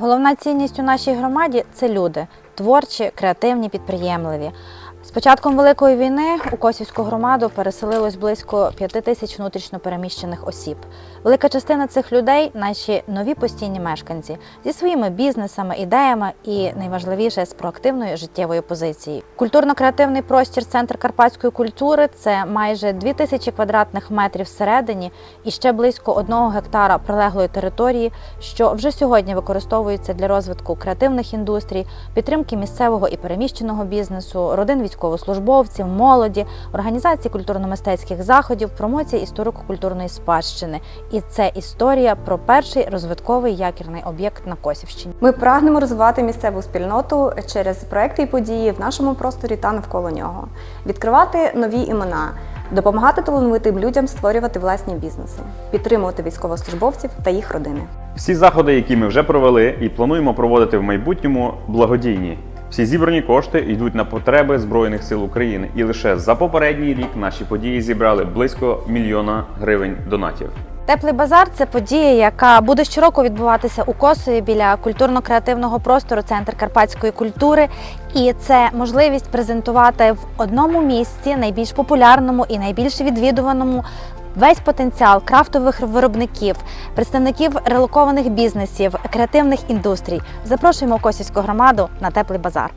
Головна цінність у нашій громаді це люди творчі, креативні, підприємливі. З початком Великої війни у Косівську громаду переселилось близько 5 тисяч внутрішньо переміщених осіб. Велика частина цих людей наші нові постійні мешканці зі своїми бізнесами, ідеями і найважливіше з проактивною життєвою позицією. Культурно-креативний простір Центр карпатської культури це майже 2 тисячі квадратних метрів всередині і ще близько одного гектара прилеглої території, що вже сьогодні використовується для розвитку креативних індустрій, підтримки місцевого і переміщеного бізнесу, родин військовослужбовців, молоді, організації культурно-мистецьких заходів, промоції історико-культурної спадщини. І це історія про перший розвитковий якірний об'єкт на Косівщині. Ми прагнемо розвивати місцеву спільноту через проекти і події в нашому просторі та навколо нього, відкривати нові імена, допомагати талановитим людям створювати власні бізнеси, підтримувати військовослужбовців та їх родини. Всі заходи, які ми вже провели і плануємо проводити в майбутньому, благодійні. Всі зібрані кошти йдуть на потреби Збройних сил України, і лише за попередній рік наші події зібрали близько мільйона гривень донатів. Теплий базар це подія, яка буде щороку відбуватися у Косові біля культурно-креативного простору Центр карпатської культури. І це можливість презентувати в одному місці найбільш популярному і найбільш відвідуваному весь потенціал крафтових виробників, представників релокованих бізнесів, креативних індустрій. Запрошуємо Косівську громаду на теплий базар.